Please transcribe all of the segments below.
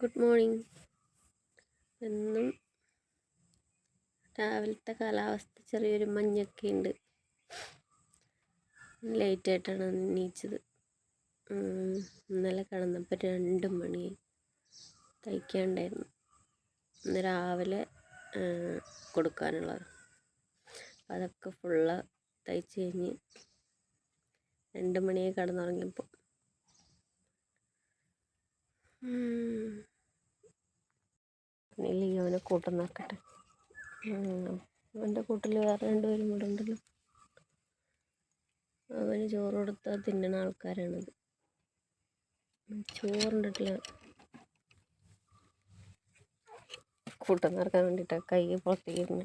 Good morning. എന്നും രാവിലത്തെ കാലാവസ്ഥ ചെറിയൊരു മഞ്ഞൊക്കെ ഉണ്ട് ലേറ്റ് ആയിട്ടാണ് എണീച്ചത് ഇന്നലെ കിടന്നപ്പോൾ രണ്ട് മണി തയ്ക്കാണ്ടായിരുന്നു. ഇന്ന് രാവിലെ കൊടുക്കാനുള്ളത് അതൊക്കെ ഫുള്ള് തയ്ച്ച് കഴിഞ്ഞ് രണ്ട് മണിയായി കിടന്നുറങ്ങിയപ്പോൾ ലിയോനെ കൂട്ടം നോക്കട്ടെ അവന്റെ കൂട്ടിൽ വേറെ രണ്ടുപേരും കൂടെ ഉണ്ടല്ലോ. അവന് ചോറ് കൊടുത്താൽ തിന്നണ ആൾക്കാരാണത്. ചോറുണ്ടിട്ടില്ല കൂട്ടം നിറക്കാൻ വേണ്ടിയിട്ടാണ് കൈ പുറത്തേക്ക്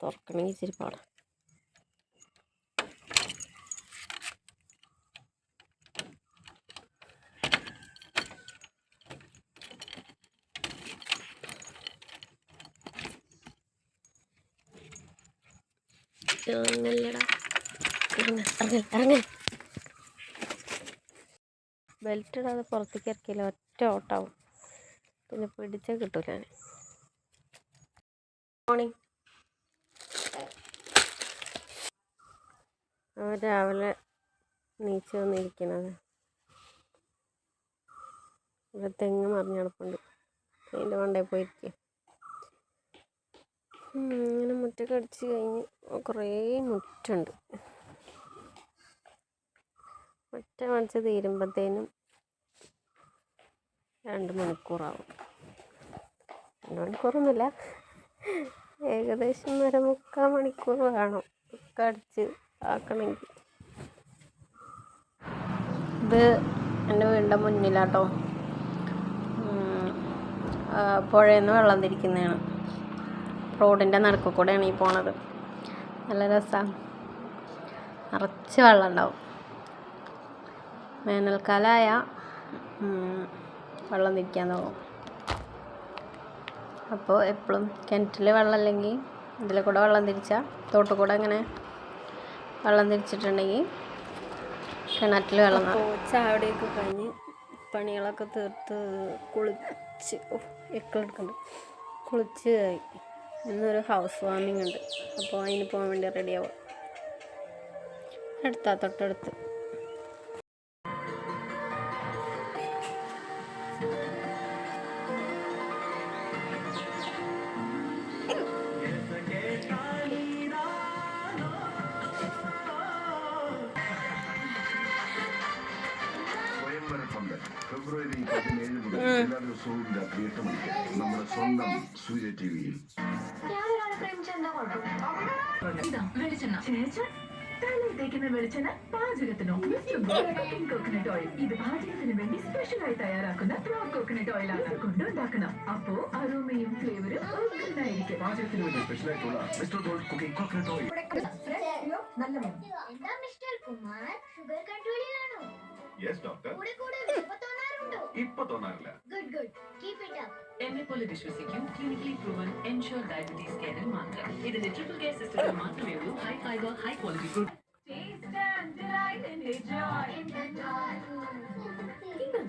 തുറക്കണമെങ്കിൽ ഇച്ചിരി പാടാം. ഇറങ്ങല്ലടാ. ഇറങ്ങ ഇറങ്ങ ബെൽറ്റ് ഇടാതെ പുറത്തേക്ക് ഇറക്കിയില്ല ഒറ്റ ഓട്ടാവും. പിന്നെ പിടിച്ചാൽ കിട്ടൂല മോർണിംഗ് രാവിലെ നീച്ച് വന്നിരിക്കണത്. ഇവിടെ തെങ്ങ് മറിഞ്ഞ് കിടപ്പുണ്ട്. അതിന്റെ വണ്ടേ പോയിരിക്കുക ഇങ്ങനെ മുറ്റൊക്കെ അടിച്ച് കഴിഞ്ഞ് കുറേ മുറ്റുണ്ട്. മുറ്റ അടിച്ച് തീരുമ്പോഴത്തേനും രണ്ട് മണിക്കൂറാവും. രണ്ട് മണിക്കൂറൊന്നുമില്ല. ഏകദേശം ഒരു മുക്കാൽ മണിക്കൂർ വേണം ഒക്കെ അടിച്ച് ആക്കണമെങ്കിൽ. ഇത് എന്റെ വീടിന്റെ മുന്നിലാട്ടോ. പുഴയിൽ നിന്ന് വെള്ളം തിരിക്കുന്നതാണ്. റോഡിന്റെ നടുക്ക് കൂടെയാണ് ഈ പോണത്. നല്ല രസമാണ് നിറച്ച് വെള്ളം ഉണ്ടാവും. വേനൽക്കാലമായ വെള്ളം തിരിക്കാൻ തുടങ്ങും അപ്പോൾ എപ്പോഴും കിണറ്റിൽ വെള്ളം അല്ലെങ്കിൽ ഇതിൽ കൂടെ വെള്ളം തിരിച്ചാൽ തോട്ടിൽ കൂടെ ഇങ്ങനെ വെള്ളം തിരിച്ചിട്ടുണ്ടെങ്കിൽ കിണറ്റിൽ വെള്ളം ചാവടിയൊക്കെ കഴിഞ്ഞ് പണികളൊക്കെ തീർത്ത് കുളിച്ച് എക്കളെടുക്കുന്നുണ്ട് കുളിച്ച് ഇന്നൊരു ഹൗസ് വാമിംഗ് ഉണ്ട്. അപ്പോൾ അതിന് പോകാൻ വേണ്ടി റെഡിയാവും അടുത്താ തൊട്ടടുത്ത്. പതിനേഴ് മുതൽ എല്ലാ ദിവസവും രാത്രി എട്ട് മണിക്ക് നമ്മുടെ സ്വന്തം സൂര്യ ടി വിയിൽ തേക്കുന്ന വെളിച്ചെണ്ണ പാചകത്തിനോ കോക്കനട്ട് ഓയിൽ ഇത് പാചകത്തിന് സ്പെഷ്യലായി തയ്യാറാക്കുന്ന പ്രോ കോക്കനട്ട് ഓയിൽ ആണ് കൊണ്ടുണ്ടാക്കണം അപ്പോ അരോമയും ഫ്ലേവറും ഒന്നായിരിക്കും പാചകത്തിന് സ്പെഷ്യലായിട്ടുള്ള mister gold cooking coconut oil നല്ല എന്താ മിസ്റ്റർ കുമാർ ഷുഗർ കൺട്രോളിലാണോ യെസ് ഡോക്ടർ ഇപ്പൊ തോന്നാറില്ല. Good good keep it up എന്നെ പോലെ വിശ്വസിക്കും ക്ലിനിക്കലി പ്രൂവൻ എൻഷുർ ഡയബറ്റീസ് കെയറിൽ മാത്രം. ഇതിന്റെ ട്രിപ്പിൾ കെയർ സിസ്റ്റത്തിൽ മാത്രമേ ഉള്ളൂ. High fibre high quality food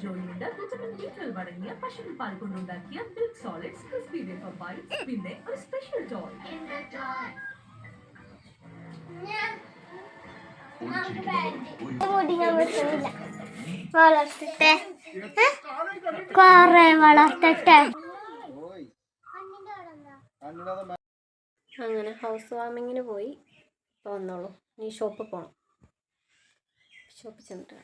ജോയിയുടെ vitamin B twelve അടങ്ങിയ പശുവിൻ പാൽ കൊണ്ടുണ്ടാക്കിയ milk solids crispy wafer bites പിന്നെ ഒരു സ്പെഷ്യൽ ടോയ് വളർത്തട്ടെ കൊറേ വളർത്തട്ടെ. അങ്ങനെ ഹൗസ് വാമിങ്ങിന് പോയി. വന്നോളൂ. നീ ഷോപ്പിൽ പോകണം ഷോപ്പിൽ ചെന്നിട്ട്